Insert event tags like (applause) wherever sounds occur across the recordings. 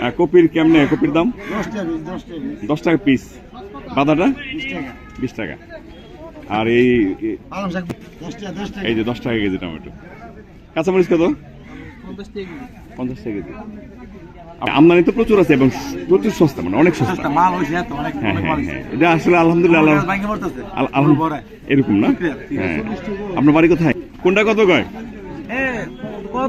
কপির কেমনে? কপির দাম? দশ টাকা পিস বাদাটা বিশ টাকা। আর এই এই- যে দশ টাকা কেজি টমেটো। কাঁচামরিচ কত? পঞ্চাশ টাকা কেজি। আমদানি তো প্রচুর আছে এবং প্রচুর সস্তা মানে অনেক সস্তা। হ্যাঁ হ্যাঁ হ্যাঁ। এটা আসলে আলহামদুলিল্লাহ আল্লাহ ভাঙে পড়তেছে। আল- আলহাম- এরকম না? হ্যাঁ। আপনার বাড়ি কোথায়? কোনটা কত কয়?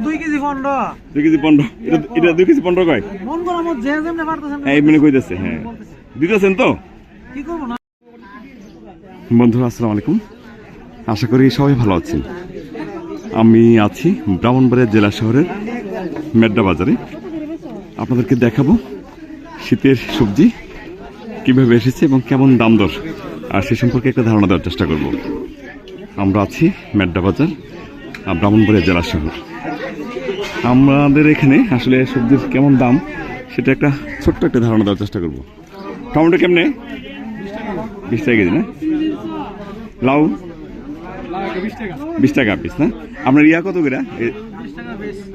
দুই কেজি পনেরো। দুই কেজি পনেরো। এটা এটা দুই কেজি পনেরো কয়? মন করা মত যে যেমনি পারতেছেন হ্যাঁ কইতেছে হ্যাঁ। দিতেছেন তো? কি করব না? বন্ধুরা আসসালামু আলাইকুম। আশা করি সবাই ভালো আছেন। আমি আছি ব্রাহ্মণবাড়িয়া জেলা শহরের মেড্ডা বাজারে। আপনাদেরকে দেখাবো শীতের সবজি কীভাবে এসেছে এবং কেমন দাম দর। আর সে সম্পর্কে একটা ধারণা দেওয়ার চেষ্টা করব। আমরা আছি মেড্ডা বাজার আর ব্রাহ্মণবাড়িয়া জেলা শহর। আমাদের এখানে আসলে সবজির কেমন দাম, সেটা একটা ছোট্ট একটা ধারণা দেওয়ার চেষ্টা করব। টমেটো কেমনে? বিশ টাকা কেজি, না? লাউ? বিশ টাকা পিস না? আপনার ইয়া কত করে?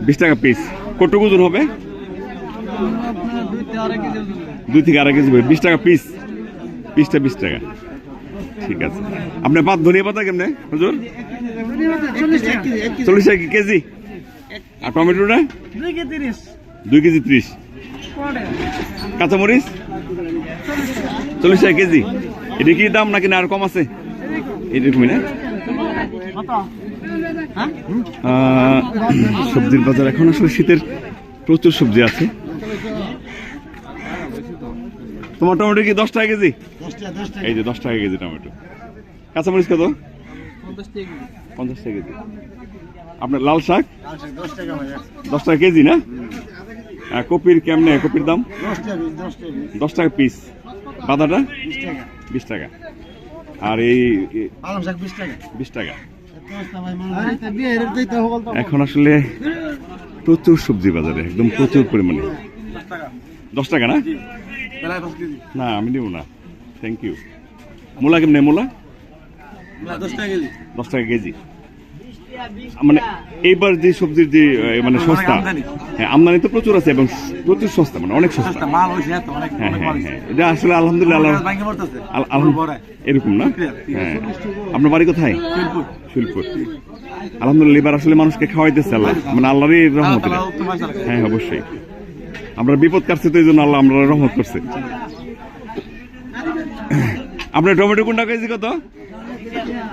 বিশ টাকা পিস কতটুকু ওজন হবে? দুই থেকে আড়াই কেজি। বিশ টাকা পিস পিসটা বিশ টাকা। ঠিক আছে। আপনার পাত ধনিয়া পাতা কেমনে? হুজুর? চল্লিশ টাকা। কেজি? আর টমেটোটা? দুই কেজি তিরিশ। দুই কেজি ত্রিশ। কাঁচামরিচ? চল্লিশ টাকা কেজি। এটা কি দাম নাকি না আর কম আছে? এরকমই না? সবজির বাজার এখন আসলে শীতের প্রচুর সবজি আছে। তোমার টমেটো কি দশ টাকা কেজি? এই যে দশ টাকা কেজি টমেটো। কাঁচামরিচ কত? পঞ্চাশ টাকা কেজি। আপনার লাল শাক? দশ টাকা কেজি না? কপির কেমনে কপির দাম? দশ টাকা পিস। বাদাটা? বিশ টাকা। আর এই বিশ টাকা। বিশ টাকা। এখন আসলে প্রচুর সবজি বাজারে একদম প্রচুর পরিমাণে। দশ টাকা না? না আমি নেব না। থ্যাংক ইউ মূলা কেমনে মূলা দশ টাকা কেজি। দশ টাকা কেজি। মানে এইবার যে সবজির যে মানে সস্তা হ্যাঁ আমদানি তো প্রচুর আছে এবং প্রচুর সস্তা মানে অনেক সস্তা। মাল হয়েছে হ্যাঁ হ্যাঁ হ্যাঁ। এটা আসলে আলহামদুলিল্লাহ আল্লাহ আল- আলহাম- এরকম না? হ্যাঁ। আপনার বাড়ি কোথায়? শিলপুর। আলহামদুলিল্লাহ এবার আসলে মানুষকে খাওয়াইতেছে আল্লাহ। মানে আল্লাহরই রহমত। হ্যাঁ অবশ্যই। আমরা বিপদ কাটছে তো এই জন্য আল্লাহ আমরা রহমত করছে। আপনার টমেটো কোনটা কেজি কত?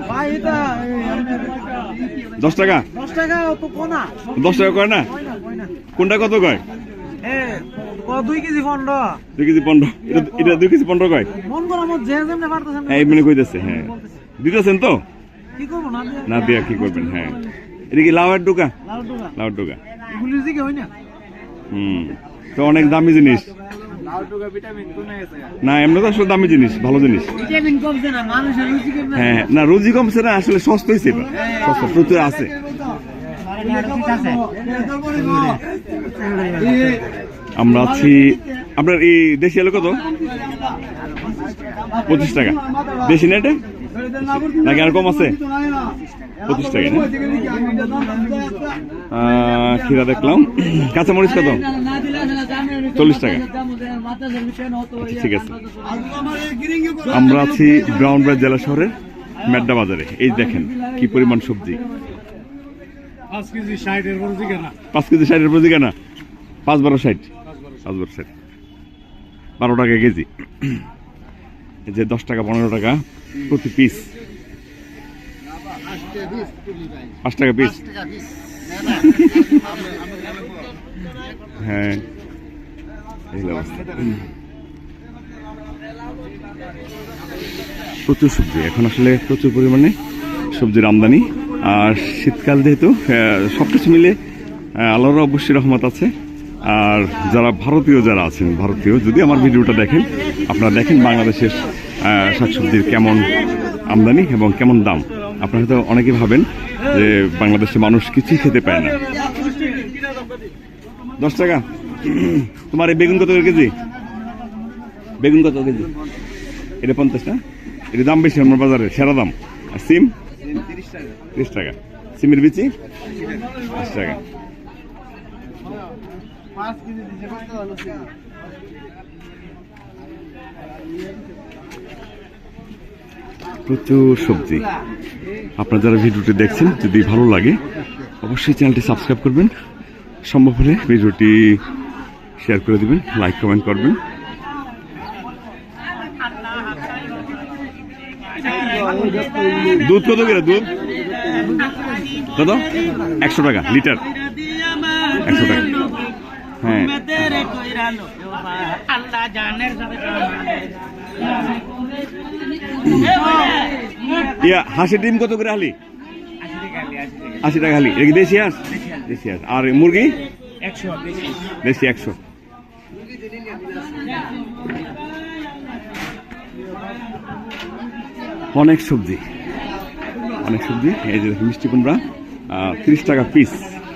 ভাই এটা দশ টাকা? দশ টাকা তো কোনা। দশ টাকা কয় না? কোনটা কত কয়? এ দুই কেজি পনেরো। দুই কেজি পনেরো। এটা এটা দুই কেজি পনেরো কয়? মন করা মত যে যেমনি পারতেছেন হ্যাঁ এই মানে কইতেছে হ্যাঁ। দিতেছেন তো? কি করব না না দিয়া কি করবেন হ্যাঁ। এটা কি লাউয়ের ডোকা? লাউ টুকা লাউয়ের ডোকা। এগুলির দিকে হয় না? হুম। তো অনেক দামি জিনিস। না এমনি তো আসলে দামি জিনিস ভালো জিনিস। হ্যাঁ না রুজি কমছে না আসলে সস্তা হয়েছে এবার। সস্তা প্রচুর আছে। আমরা আছি আপনার এই দেশি আলু কত? পঁচিশ টাকা। দেশি না এটা? নাকি আর কম আছে? পঁচিশ টাকা না? খিরা দেখলাম। কাঁচামরিচ কত? চল্লিশ টাকা। ঠিক আছে। আমরা আছি ব্রাউনবাড়ি জেলা শহরের মেড্ডা বাজারে। এই দেখেন কি পরিমাণ সবজি। পাঁচ কেজি ষাটের না। পাঁচ প্রতি কেনা পাঁচ বারো ষাট। পাঁচ বারো ষাট। বারো টাকা কেজি। এই যে দশ টাকা পনেরো টাকা প্রতি পিস পাঁচ টাকা পিস হ্যাঁ। প্রচুর সবজি। এখন আসলে প্রচুর পরিমাণে সবজির আমদানি। আর শীতকাল যেহেতু সব কিছু মিলে আল্লাহর অবশ্যই রহমত আছে। আর যারা ভারতীয় যারা আছেন, ভারতীয়, যদি আমার ভিডিওটা দেখেন, আপনারা দেখেন বাংলাদেশের শাকসবজির কেমন আমদানি এবং কেমন দাম। আপনারা হয়তো অনেকে ভাবেন যে বাংলাদেশের মানুষ কিছুই খেতে পায় না। দশ টাকা। (clears throat) তোমার এই বেগুন কত কেজি? বেগুন কত কেজি? এটা পঞ্চাশ, না? এটা দাম বেশি আমার বাজারে, সেরা দাম। আর সিম? তিরিশ টাকা। সিমের বিচি? বিশ টাকা। প্রচুর সবজি। আপনারা যারা ভিডিওটি দেখছেন, যদি ভালো লাগে, অবশ্যই চ্যানেলটি সাবস্ক্রাইব করবেন। সম্ভব হলে ভিডিওটি শেয়ার করে দিবেন লাইক কমেন্ট করবেন। দুধ কত করে দুধ? কত? একশো টাকা লিটার। একশো টাকা। হ্যাঁ। ইয়া হাঁসের ডিম কত করে হালি? আশি টাকা হালি। দেশি হাঁস? দেশি হাঁস। আর মুরগি? একশো দেশি একশো। অনেক সবজি। অনেক সবজি, এই যে মিষ্টি কুমড়া তিরিশ টাকা পিস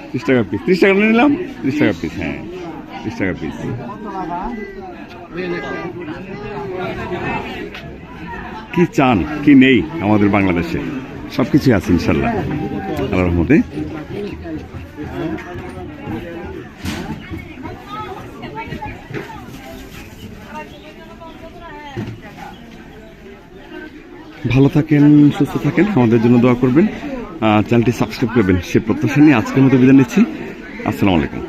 ত্রিশ টাকা পিস ত্রিশ টাকা নিলাম, ত্রিশ টাকা পিস হ্যাঁ ত্রিশ টাকা পিস কি চান, কি নেই আমাদের বাংলাদেশে? সব কিছুই আছে, ইনশাল্লাহ। আল্লাহ রহমতে। ভালো থাকেন, সুস্থ থাকেন, আমাদের জন্য দোয়া করবেন। চ্যানেলটি সাবস্ক্রাইব করবেন, সে প্রত্যাশা নিয়ে আজকের মতো বিদায় নিচ্ছি। আসসালামু আলাইকুম।